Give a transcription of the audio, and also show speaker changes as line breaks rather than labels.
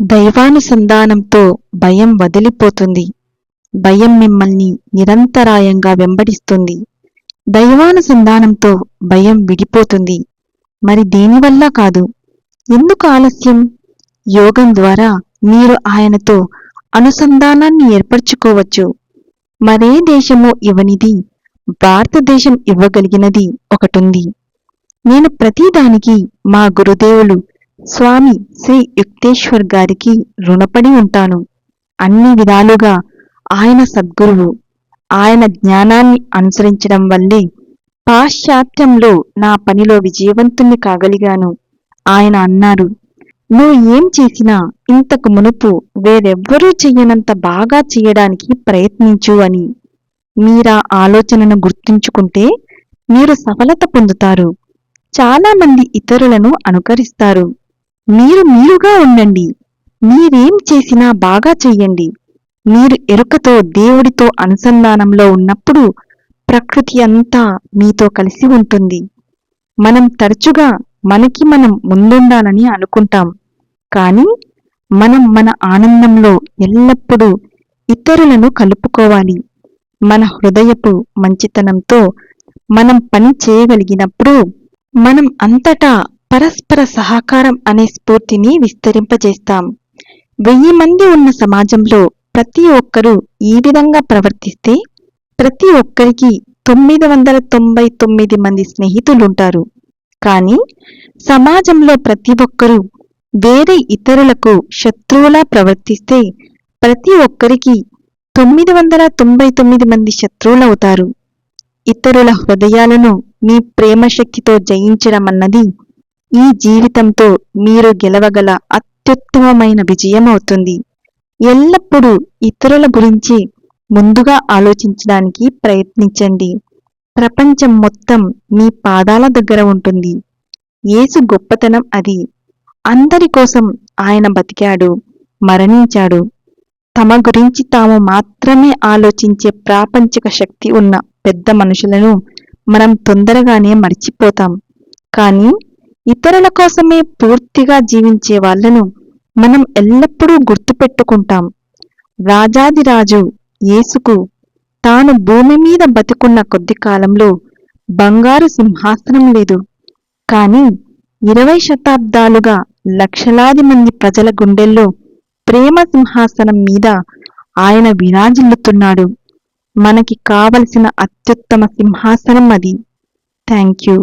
దైవానుసంధానంతో భయం వదిలిపోతుంది. భయం మిమ్మల్ని నిరంతరాయంగా వెంబడిస్తుంది. దైవానుసంధానంతో భయం విడిపోతుంది. మరి దేనివల్ల కాదు. ఎందుకు ఆలస్యం? యోగం ద్వారా మీరు ఆయనతో అనుసంధానాన్ని ఏర్పరచుకోవచ్చు. మరే దేశము ఇవ్వనిది భారతదేశం ఇవ్వగలిగినది ఒకటుంది. నేను ప్రతిదానికి మా గురుదేవులు స్వామి శ్రీ యుక్తేశ్వర్ గారికి రుణపడి ఉంటాను. అన్ని విధాలుగా ఆయన సద్గురువు. ఆయన జ్ఞానాన్ని అనుసరించడం వల్లే పాశ్చాత్యంలో నా పనిలో విజయవంతుణ్ణి కాగలిగాను. ఆయన అన్నారు నువ్వు ఏం చేసినా ఇంతకు మునుపు వేరెవ్వరూ చెయ్యనంత బాగా చేయడానికి ప్రయత్నించు అని. మీరా ఆలోచనను గుర్తుంచుకుంటే మీరు సఫలత పొందుతారు. చాలా మంది ఇతరులను అనుకరిస్తారు. మీరు మీరుగా ఉండండి. మీరేం చేసినా బాగా చెయ్యండి. మీరు ఎరుకతో దేవుడితో అనుసంధానంలో ఉన్నప్పుడు ప్రకృతి అంతా మీతో కలిసి ఉంటుంది. మనం తరచుగా మనకి మనం ముందుండాలని అనుకుంటాం. కానీ మనం మన ఆనందంలో ఎల్లప్పుడూ ఇతరులను కలుపుకోవాలి. మన హృదయపు మంచితనంతో మనం పని చేయగలిగినప్పుడు మనం అంతటా పరస్పర సహకారం అనే స్ఫూర్తిని విస్తరింపజేస్తాం. వెయ్యి మంది ఉన్న సమాజంలో ప్రతి ఒక్కరూ ఈ విధంగా ప్రవర్తిస్తే ప్రతి ఒక్కరికి తొమ్మిది వందల తొంభై తొమ్మిది మంది స్నేహితులుంటారు. కానీ సమాజంలో ప్రతి ఒక్కరూ వేరే ఇతరులకు శత్రువులా ప్రవర్తిస్తే ప్రతి ఒక్కరికి తొమ్మిది వందల తొంభై తొమ్మిది మంది శత్రువులవుతారు. ఇతరుల హృదయాలను మీ ప్రేమ శక్తితో జయించడం అన్నది ఈ జీవితంతో మీరు గెలవగల అత్యుత్తమమైన విజయం అవుతుంది ఎల్లప్పుడూ ఇతరుల గురించి ముందుగా ఆలోచించడానికి ప్రయత్నించండి. ప్రపంచం మొత్తం మీ పాదాల దగ్గర ఉంటుంది. యేసు గొప్పతనం అది. అందరి కోసం ఆయన బతికాడు మరణించాడు. తమ గురించి తాము మాత్రమే ఆలోచించే ప్రాపంచిక శక్తి ఉన్న పెద్ద మనుషులను మనం తొందరగానే మర్చిపోతాం. కానీ ఇతరుల కోసమే పూర్తిగా జీవించే వాళ్ళను మనం ఎల్లప్పుడూ గుర్తుపెట్టుకుంటాం. రాజాదిరాజు యేసుకు తాను భూమి మీద బతికున్న కొద్ది కాలంలో బంగారు సింహాసనం లేదు. కాని ఇరవై శతాబ్దాలుగా లక్షలాది మంది ప్రజల గుండెల్లో ప్రేమ సింహాసనం మీద ఆయన విరాజిల్లుతున్నాడు. మనకి కావలసిన అత్యుత్తమ సింహాసనం అది. Thank you